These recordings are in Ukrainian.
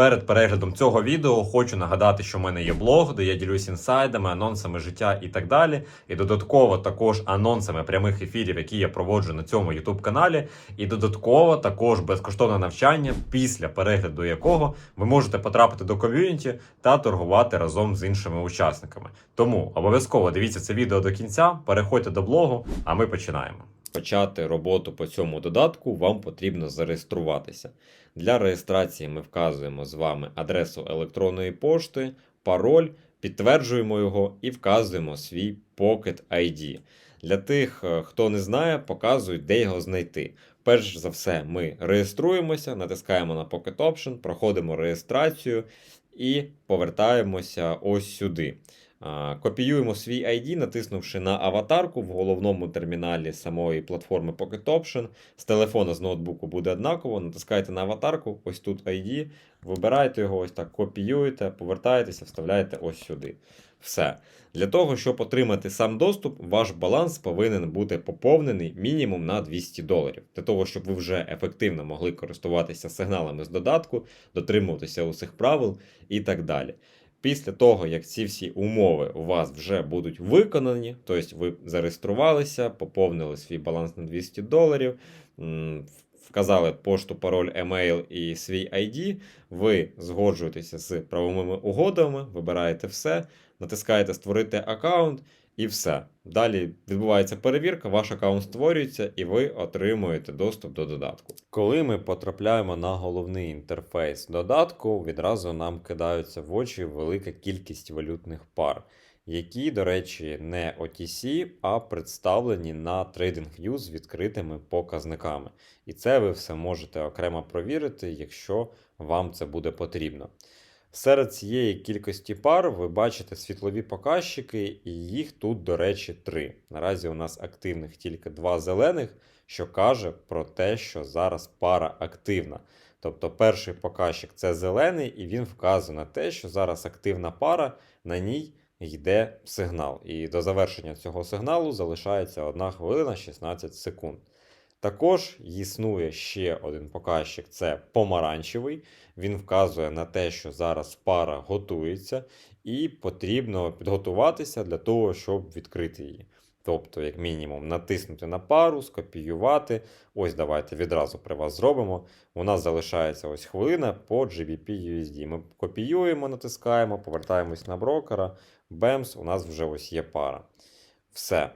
Перед переглядом цього відео хочу нагадати, що в мене є блог, де я ділюсь інсайдами, анонсами життя і так далі. І додатково також анонсами прямих ефірів, які я проводжу на цьому youtube каналі. І додатково також безкоштовне навчання, після перегляду якого ви можете потрапити до ком'юніті та торгувати разом з іншими учасниками. Тому обов'язково дивіться це відео до кінця, переходьте до блогу, а ми починаємо. Почати роботу по цьому додатку вам потрібно зареєструватися. Для реєстрації ми вказуємо з вами адресу електронної пошти, пароль, підтверджуємо його і вказуємо свій Pocket ID. Для тих, е, хто не знає, показую, де його знайти. Перш за все, ми реєструємося, натискаємо на Pocket Option, проходимо реєстрацію і повертаємося ось сюди. Копіюємо свій ID, натиснувши на аватарку в головному терміналі самої платформи Pocket Option. З телефона з ноутбуку буде однаково. Натискаєте на аватарку, ось тут ID, вибираєте його, ось так копіюєте, повертаєтеся, вставляєте ось сюди. Все. Для того, щоб отримати сам доступ, ваш баланс повинен бути поповнений мінімум на 200 доларів. Для того, щоб ви вже ефективно могли користуватися сигналами з додатку, дотримуватися усіх правил і так далі. Після того, як ці всі умови у вас вже будуть виконані, тобто ви зареєструвалися, поповнили свій баланс на 200 доларів, вказали пошту, пароль, емейл і свій ID, ви згоджуєтеся з правовими угодами, вибираєте все, натискаєте Створити аккаунт і все. Далі відбувається перевірка, ваш аккаунт створюється і ви отримуєте доступ до додатку. Коли ми потрапляємо на головний інтерфейс додатку, відразу нам кидаються в очі велика кількість валютних пар, які, до речі, не OTC, а представлені на TradingView з відкритими показниками. І це ви все можете окремо провірити, якщо вам це буде потрібно. Серед цієї кількості пар ви бачите світлові показчики, і їх тут, до речі, три. Наразі у нас активних тільки два зелених, що каже про те, що зараз пара активна. Тобто перший показчик це зелений, і він вказує на те, що зараз активна пара, на ній йде сигнал. І до завершення цього сигналу залишається 1 хвилина 16 секунд. Також існує ще один показчик це помаранчевий. Він вказує на те, що зараз пара готується, і потрібно підготуватися для того, щоб відкрити її. Тобто, як мінімум, натиснути на пару, скопіювати. Ось давайте відразу при вас зробимо. У нас залишається ось хвилина по GBP USD. Ми копіюємо, натискаємо, повертаємось на брокера. Бемс, у нас вже ось є пара. Все.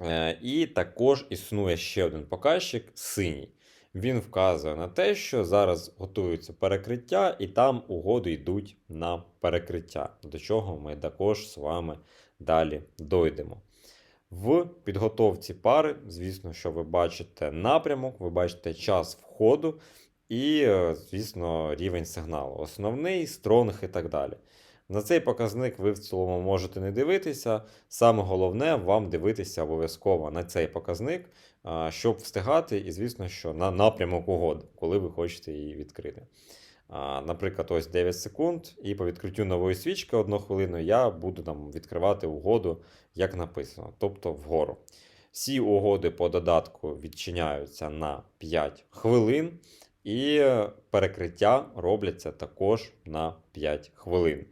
Е, І також існує ще один показчик синій. Він вказує на те, що зараз готується перекриття, і там угоди йдуть на перекриття, до чого ми також з вами далі дойдемо. В підготовці пари, звісно, що ви бачите напрямок, ви бачите час входу і, е, звісно, рівень сигналу. Основний, стронг і так далі. На цей показник ви в цілому можете не дивитися. Саме головне вам дивитися обов'язково на цей показник, щоб встигати, і, звісно, що на напрямок угоди, коли ви хочете її відкрити. Наприклад, ось 9 секунд, і по відкриттю нової свічки одну хвилину я буду там відкривати угоду, як написано, тобто вгору. Всі угоди по додатку відчиняються на 5 хвилин, і перекриття робляться також на 5 хвилин.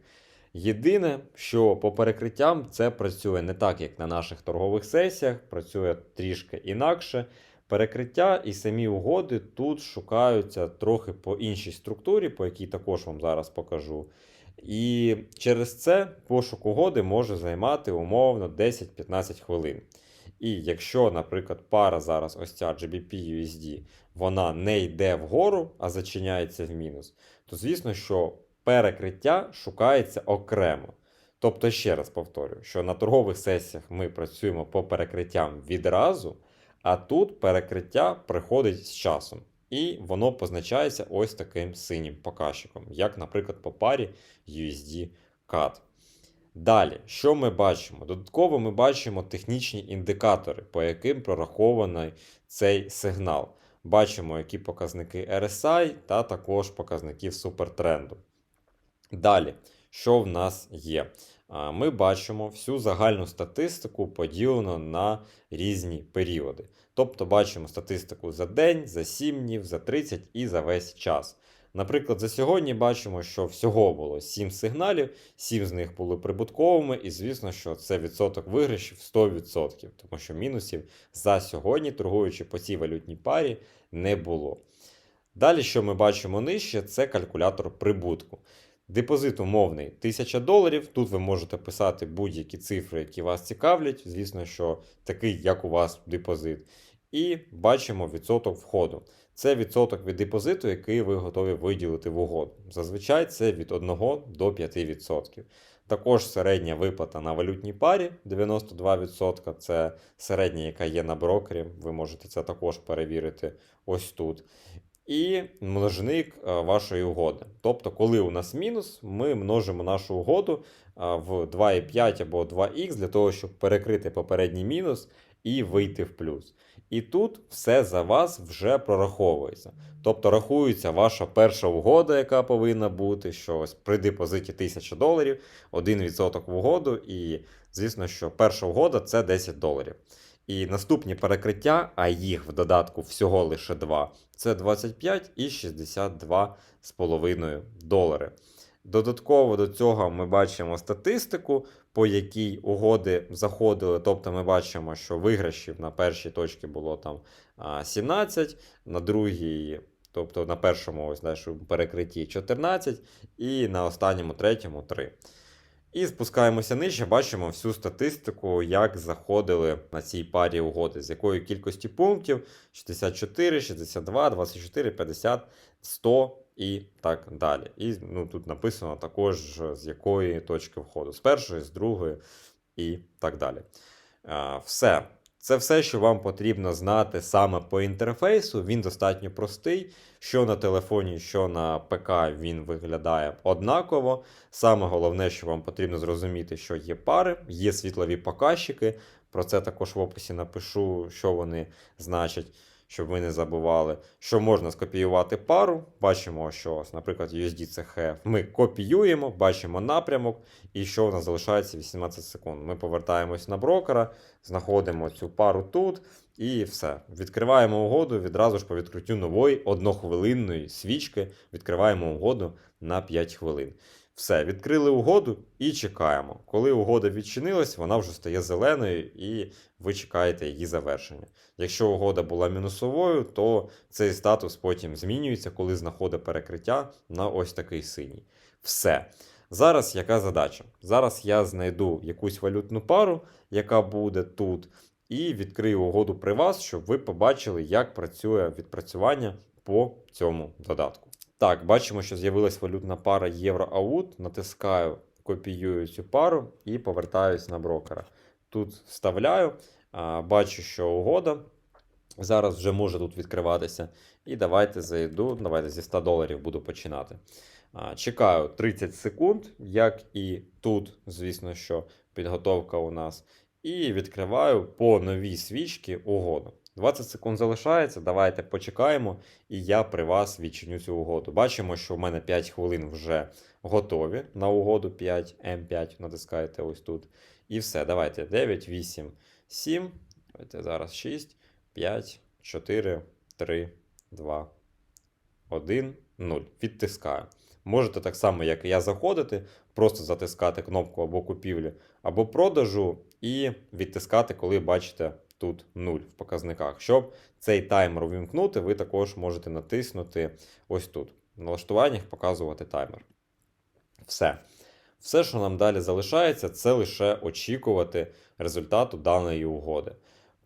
Єдине, що по перекриттям це працює не так, як на наших торгових сесіях, працює трішки інакше. Перекриття і самі угоди тут шукаються трохи по іншій структурі, по якій також вам зараз покажу. І через це пошук угоди може займати умовно 10-15 хвилин. І якщо, наприклад, пара зараз ось ця GBP USD, вона не йде вгору, а зачиняється в мінус, то звісно, що перекриття шукається окремо. Тобто, ще раз повторюю, що на торгових сесіях ми працюємо по перекриттям відразу, а тут перекриття приходить з часом. І воно позначається ось таким синім показчиком, як, наприклад, по парі USD CAD. Далі, що ми бачимо? Додатково ми бачимо технічні індикатори, по яким прорахований цей сигнал. Бачимо, які показники RSI та також показників супертренду. Далі, що в нас є? Ми бачимо всю загальну статистику поділену на різні періоди. Тобто бачимо статистику за день, за 7 днів, за 30 і за весь час. Наприклад, за сьогодні бачимо, що всього було 7 сигналів, 7 з них були прибутковими, і звісно, що це відсоток виграшів 100%, тому що мінусів за сьогодні, торгуючи по цій валютній парі, не було. Далі, що ми бачимо нижче, це калькулятор прибутку. Депозит умовний 1000 доларів. Тут ви можете писати будь-які цифри, які вас цікавлять. Звісно, що такий, як у вас депозит. І бачимо відсоток входу. Це відсоток від депозиту, який ви готові виділити в угоду. Зазвичай це від 1 до 5%. Також середня виплата на валютній парі 92%. Це середня, яка є на брокері. Ви можете це також перевірити ось тут. І множник е, вашої угоди. Тобто, коли у нас мінус, ми множимо нашу угоду е, в 2,5 або 2х для того, щоб перекрити попередній мінус і вийти в плюс. І тут все за вас вже прораховується. Тобто рахується ваша перша угода, яка повинна бути, що ось при депозиті 1000 доларів, 1% в угоду, і звісно, що перша угода це 10 доларів. І наступні перекриття, а їх в додатку всього лише два, це 25 і 62,5 долари. Додатково до цього ми бачимо статистику, по якій угоди заходили. Тобто ми бачимо, що виграшів на першій точці було там 17, на другій, тобто на першому ось нашому перекритті 14, і на останньому третьому 3. І спускаємося нижче, бачимо всю статистику, як заходили на цій парі угоди, з якої кількості пунктів 64, 62, 24, 50, 100 і так далі. І ну, тут написано також, з якої точки входу, з першої, з другої і так далі. Все. Це все, що вам потрібно знати саме по інтерфейсу. Він достатньо простий. Що на телефоні, що на ПК він виглядає однаково. Саме головне, що вам потрібно зрозуміти, що є пари, є світлові показчики. Про це також в описі напишу, що вони значать, щоб ви не забували. Що можна скопіювати пару. Бачимо, що, наприклад, USDCH ми копіюємо, бачимо напрямок, і що у нас залишається 18 секунд. Ми повертаємось на брокера, знаходимо цю пару тут. І все. Відкриваємо угоду відразу ж по відкриттю нової однохвилинної свічки. Відкриваємо угоду на 5 хвилин. Все, відкрили угоду і чекаємо. Коли угода відчинилась, вона вже стає зеленою, і ви чекаєте її завершення. Якщо угода була мінусовою, то цей статус потім змінюється, коли знаходить перекриття на ось такий синій. Все. Зараз яка задача? Зараз я знайду якусь валютну пару, яка буде тут і відкрию угоду при вас, щоб ви побачили, як працює відпрацювання по цьому додатку. Так, бачимо, що з'явилась валютна пара євро-аут. Натискаю, копіюю цю пару і повертаюсь на брокера. Тут вставляю, бачу, що угода. Зараз вже може тут відкриватися. І давайте зайду. Давайте зі 100 доларів буду починати. Чекаю 30 секунд, як і тут, звісно, що підготовка у нас. І відкриваю по новій свічці угоду. 20 секунд залишається. Давайте почекаємо, і я при вас відчиню цю угоду. Бачимо, що в мене 5 хвилин вже готові на угоду 5 М5. Натискаєте ось тут. І все. Давайте 9, 8, 7. Давайте зараз 6, 5, 4, 3, 2, 1, 0. Відтискаю. Можете так само, як і я, заходити, просто затискати кнопку або купівлі, або продажу, і відтискати, коли бачите тут 0 в показниках. Щоб цей таймер увімкнути, ви також можете натиснути ось тут. В налаштуваннях показувати таймер. Все. Все, що нам далі залишається, це лише очікувати результату даної угоди.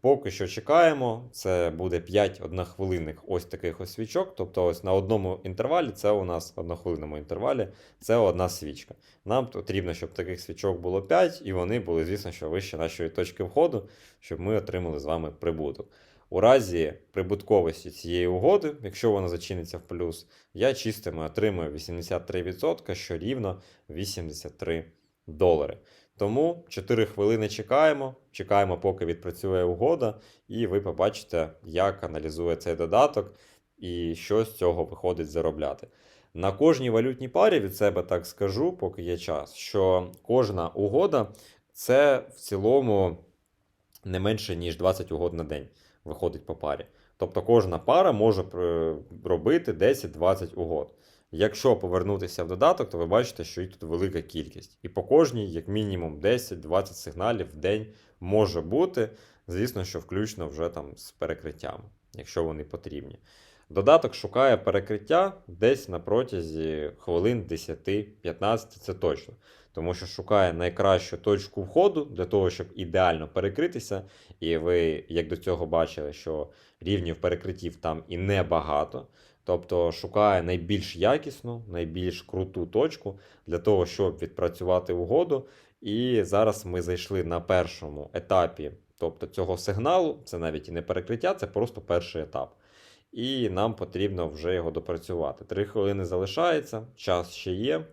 Поки що чекаємо, це буде 5 однохвилинних ось таких ось свічок. Тобто, ось на одному інтервалі, це у нас в однохвилинному інтервалі, це одна свічка. Нам потрібно, щоб таких свічок було 5, і вони були, звісно, що вище нашої точки входу, щоб ми отримали з вами прибуток. У разі прибутковості цієї угоди, якщо вона зачиниться в плюс, я чистими отримую 83%, що рівно 83 долари. Тому 4 хвилини чекаємо, чекаємо, поки відпрацює угода, і ви побачите, як аналізує цей додаток і що з цього виходить заробляти. На кожній валютній парі від себе так скажу, поки є час, що кожна угода це в цілому не менше, ніж 20 угод на день виходить по парі. Тобто кожна пара може робити 10-20 угод. Якщо повернутися в додаток, то ви бачите, що їх тут велика кількість. І по кожній, як мінімум, 10-20 сигналів в день може бути. Звісно, що включно вже там з перекриттями, якщо вони потрібні. Додаток шукає перекриття десь на протязі хвилин 10-15, це точно. Тому що шукає найкращу точку входу для того, щоб ідеально перекритися. І ви, як до цього бачили, що рівнів перекриттів там і небагато. Тобто шукає найбільш якісну, найбільш круту точку для того, щоб відпрацювати угоду. І зараз ми зайшли на першому етапі тобто цього сигналу, це навіть і не перекриття, це просто перший етап. І нам потрібно вже його допрацювати. Три хвилини залишається, час ще є,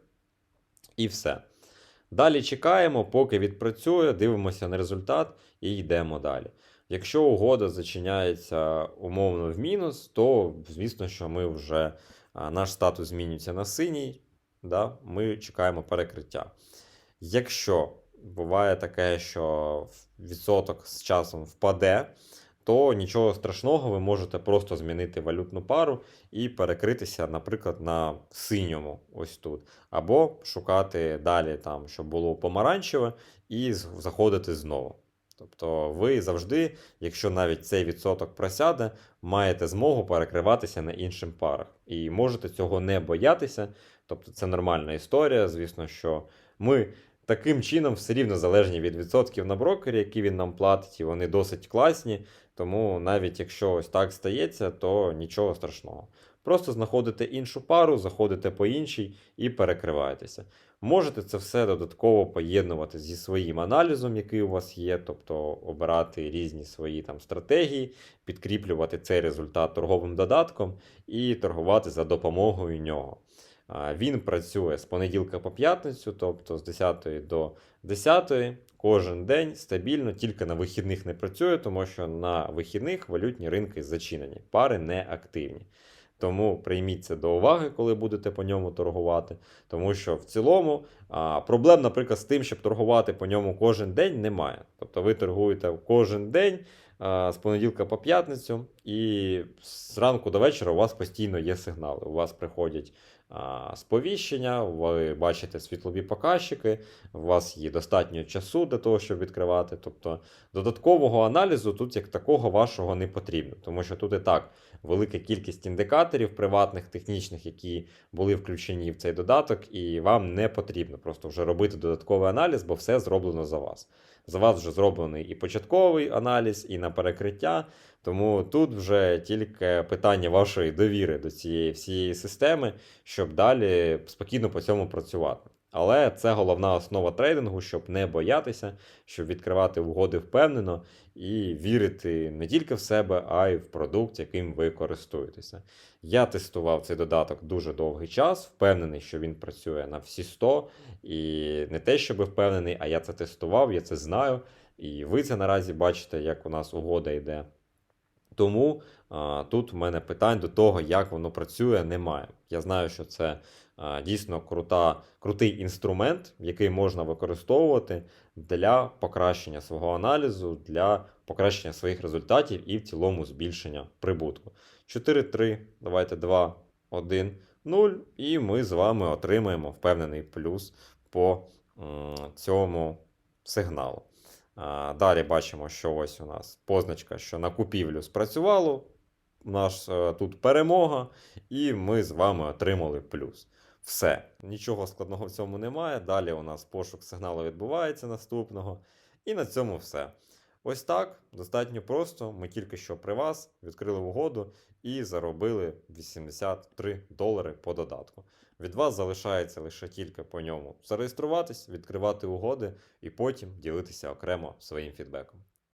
і все. Далі чекаємо, поки відпрацює, дивимося на результат і йдемо далі. Якщо угода зачиняється умовно в мінус, то звісно, що ми вже наш статус змінюється на синій, да, ми чекаємо перекриття. Якщо буває таке, що відсоток з часом впаде, то нічого страшного, ви можете просто змінити валютну пару і перекритися, наприклад, на синьому, ось тут. Або шукати далі, там, щоб було помаранчеве, і заходити знову. Тобто ви завжди, якщо навіть цей відсоток просяде, маєте змогу перекриватися на іншим парах. І можете цього не боятися. Тобто це нормальна історія. Звісно, що ми таким чином все рівно залежні від відсотків на брокері, які він нам платить, і вони досить класні. Тому навіть якщо ось так стається, то нічого страшного. Просто знаходите іншу пару, заходите по іншій і перекриваєтеся. Можете це все додатково поєднувати зі своїм аналізом, який у вас є, тобто обирати різні свої там стратегії, підкріплювати цей результат торговим додатком і торгувати за допомогою нього. Він працює з понеділка по п'ятницю, тобто з 10 до 10 кожен день стабільно, тільки на вихідних не працює, тому що на вихідних валютні ринки зачинені, пари не активні. Тому прийміть це до уваги, коли будете по ньому торгувати. Тому що в цілому а, проблем, наприклад, з тим, щоб торгувати по ньому кожен день, немає. Тобто ви торгуєте кожен день а, з понеділка по п'ятницю, і з ранку до вечора у вас постійно є сигнали. У вас приходять сповіщення, ви бачите світлові показчики, у вас є достатньо часу для того, щоб відкривати. Тобто додаткового аналізу тут як такого вашого не потрібно, тому що тут і так велика кількість індикаторів приватних, технічних, які були включені в цей додаток, і вам не потрібно просто вже робити додатковий аналіз, бо все зроблено за вас. За вас вже зроблений і початковий аналіз, і на перекриття. Тому тут вже тільки питання вашої довіри до цієї всієї системи, щоб далі спокійно по цьому працювати. Але це головна основа трейдингу, щоб не боятися, щоб відкривати угоди впевнено і вірити не тільки в себе, а й в продукт, яким ви користуєтеся. Я тестував цей додаток дуже довгий час, впевнений, що він працює на всі 100. І не те, щоб впевнений, а я це тестував, я це знаю. І ви це наразі бачите, як у нас угода йде. Тому а, тут в мене питань до того, як воно працює, немає. Я знаю, що це а, дійсно крута, крутий інструмент, який можна використовувати для покращення свого аналізу, для покращення своїх результатів і в цілому збільшення прибутку. 4-3, давайте 2, 1, 0, і ми з вами отримаємо впевнений плюс по м, цьому сигналу. Далі бачимо, що ось у нас позначка, що на купівлю спрацювало. У нас е, тут перемога, і ми з вами отримали плюс. Все. Нічого складного в цьому немає. Далі у нас пошук сигналу відбувається наступного. І на цьому все. Ось так, достатньо просто. Ми тільки що при вас відкрили угоду і заробили 83 долари по додатку. Від вас залишається лише тільки по ньому зареєструватись, відкривати угоди і потім ділитися окремо своїм фідбеком.